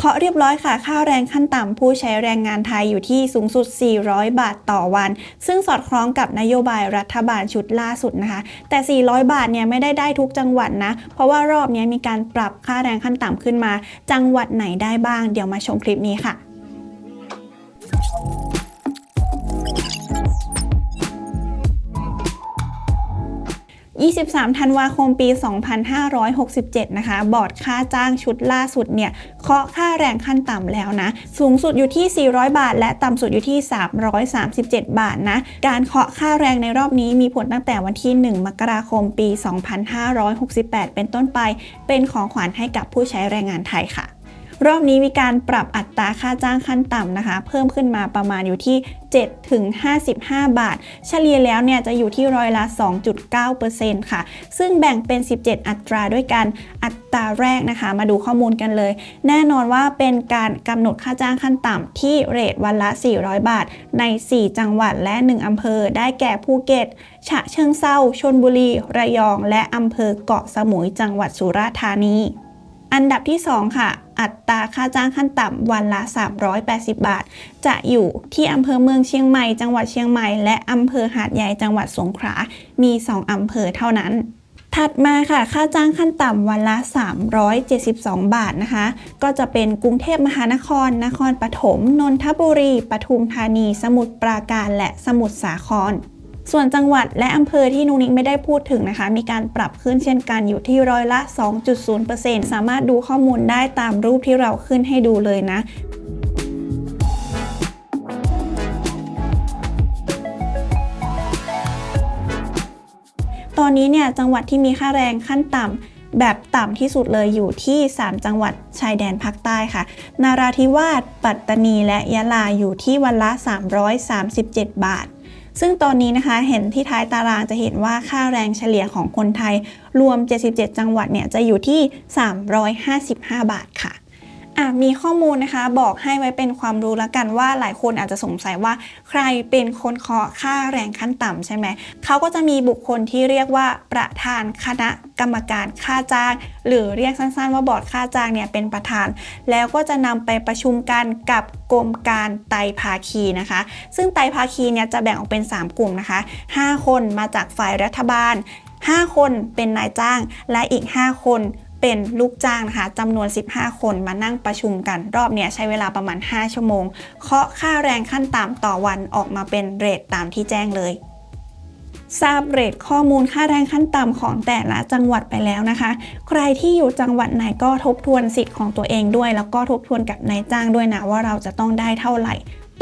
เคาะเรียบร้อยค่ะ ค่าแรงขั้นต่ำผู้ใช้แรงงานไทยอยู่ที่สูงสุด 400 บาทต่อวัน ซึ่งสอดคล้องกับนโยบายรัฐบาลชุดล่าสุดนะคะ แต่ 400 บาทเนี่ยไม่ได้ได้ทุกจังหวัดนะ เพราะว่ารอบนี้มีการปรับค่าแรงขั้นต่ำขึ้นมา จังหวัดไหนได้บ้าง เดี๋ยวมาชมคลิปนี้ค่ะ 23 ธันวาคมปี 2567 นะคะ บอร์ดค่าจ้างชุดล่าสุดเนี่ยเคาะค่าแรงขั้นต่ำแล้วนะ สูงสุดอยู่ที่ 400 บาท และต่ำสุดอยู่ที่ 337 บาทนะ การเคาะค่าแรงในรอบนี้มีผลตั้งแต่วันที่ 1 มกราคมปี 2568 เป็นต้นไป เป็นของขวัญให้กับผู้ใช้แรงงานไทยค่ะ รอบนี้มีการปรับอัตราค่าจ้างขั้นต่ำนะคะ เพิ่มขึ้นมาประมาณอยู่ที่ 7 ถึง 55 บาท เฉลี่ยแล้วเนี่ยจะอยู่ที่ร้อยละ 2.9%ค่ะ ซึ่งแบ่งเป็น 17 อัตราด้วยกัน อัตราแรกนะคะ มาดูข้อมูลกันเลย แน่นอนว่าเป็นการกำหนดค่าจ้างขั้นต่ำที่เรทวันละ 400 บาท ใน 4 จังหวัดและ 1อำเภอ ได้แก่ภูเก็ต ฉะเชิงเซาชนบุรี ระยอง และอำเภอเกาะสมุย จังหวัดสุราษฎร์ธานี อันดับที่ 2 ค่ะ อัตราค่าจ้างขั้นต่ำวันละ 380 บาท จะอยู่ที่อำเภอเมืองเชียงใหม่ จังหวัดเชียงใหม่ และอำเภอหาดใหญ่จังหวัดสงขลา มี 2อำเภอเท่านั้นถัดมาค่ะ ค่าจ้างขั้นต่ำวันละ 372 บาทนะคะ ก็จะเป็นกรุงเทพมหานคร นครปฐม นนทบุรี ปทุมธานี สมุทรปราการ และสมุทรสาคร ส่วนจังหวัดและอำเภอที่นุนิกไม่ได้พูดถึงนะคะ มีการปรับขึ้นเช่นกันอยู่ที่ร้อยละ 2.0%สามารถดูข้อมูลได้ตามรูปที่เราขึ้นให้ดูเลยนะตอนนี้เนี่ยจังหวัดที่มีค่าแรงขั้นต่ำแบบต่ำที่สุดเลยอยู่ที่ 3 จังหวัดชายแดนภาคใต้ค่ะ นาราธิวาส ปัตตานี และยะลาอยู่ที่วันละ 337 บาท ซึ่งตอนนี้นะคะเห็นที่ท้ายตารางจะเห็นว่าค่าแรงเฉลี่ยของคนไทยรวม 77 จังหวัดเนี่ยจะอยู่ที่ 355 บาทค่ะ อะมีข้อมูลนะคะบอกให้ไว้เป็นความรู้แล้วกันว่าหลายคนอาจจะสงสัยว่าใครเป็นคนเคาะค่าแรงขั้นต่ำใช่ไหมเขาก็จะมีบุคคลที่เรียกว่าประธานคณะกรรมการค่าจ้าง หรือเรียกสั้นๆ ว่าบอร์ดค่าจ้างเนี่ยเป็นประธาน แล้วก็จะนำไปประชุมกันกับกรมการไตภาคีนะคะ ซึ่งไตภาคีเนี่ยจะแบ่งออกเป็น 3 กลุ่มนะคะ 5 คนมาจากฝ่ายรัฐบาล 5 คนเป็นนายจ้างและอีก 5 คน เป็นลูกจ้างนะคะจำนวน 15 คนมานั่งประชุมกัน รอบเนี้ยใช้เวลาประมาณ 5 ชั่วโมง เคาะค่าแรงขั้นต่ำต่อวันออกมาเป็นเรทตามที่แจ้งเลยทราบเรทข้อมูลค่าแรงขั้นต่ำของแต่ละจังหวัดไปแล้วนะคะ ใครที่อยู่จังหวัดไหนก็ทบทวนสิทธิ์ของตัวเองด้วย แล้วก็ทบทวนกับนายจ้างด้วยนะว่าเราจะต้องได้เท่าไหร่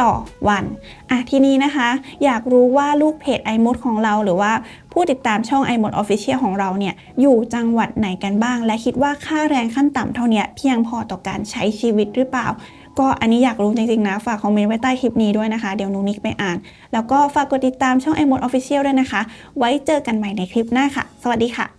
ต่อวันอะทีนี้นะคะ อยากรู้ว่าลูกเพจ i m o d ของเราหรือว่าผู้ติดตามช่อง i m o d Official ของเราเนี่ยอยู่จังหวัดไหนกันบ้าง และคิดว่าค่าแรงขั้นต่ำเท่านี้เพียงพอต่อการใช้ชีวิตหรือเปล่า ก็อันนี้อยากรู้จริงๆนะ ฝากคอมเมนต์ไว้ใต้คลิปนี้ด้วยนะคะ เดี๋ยวนุนิกไปอ่าน แล้วก็ฝากกดติดตามช่อง i m o d Official ด้วยนะคะ ไว้เจอกันใหม่ในคลิปหน้าค่ะ สวัสดีค่ะ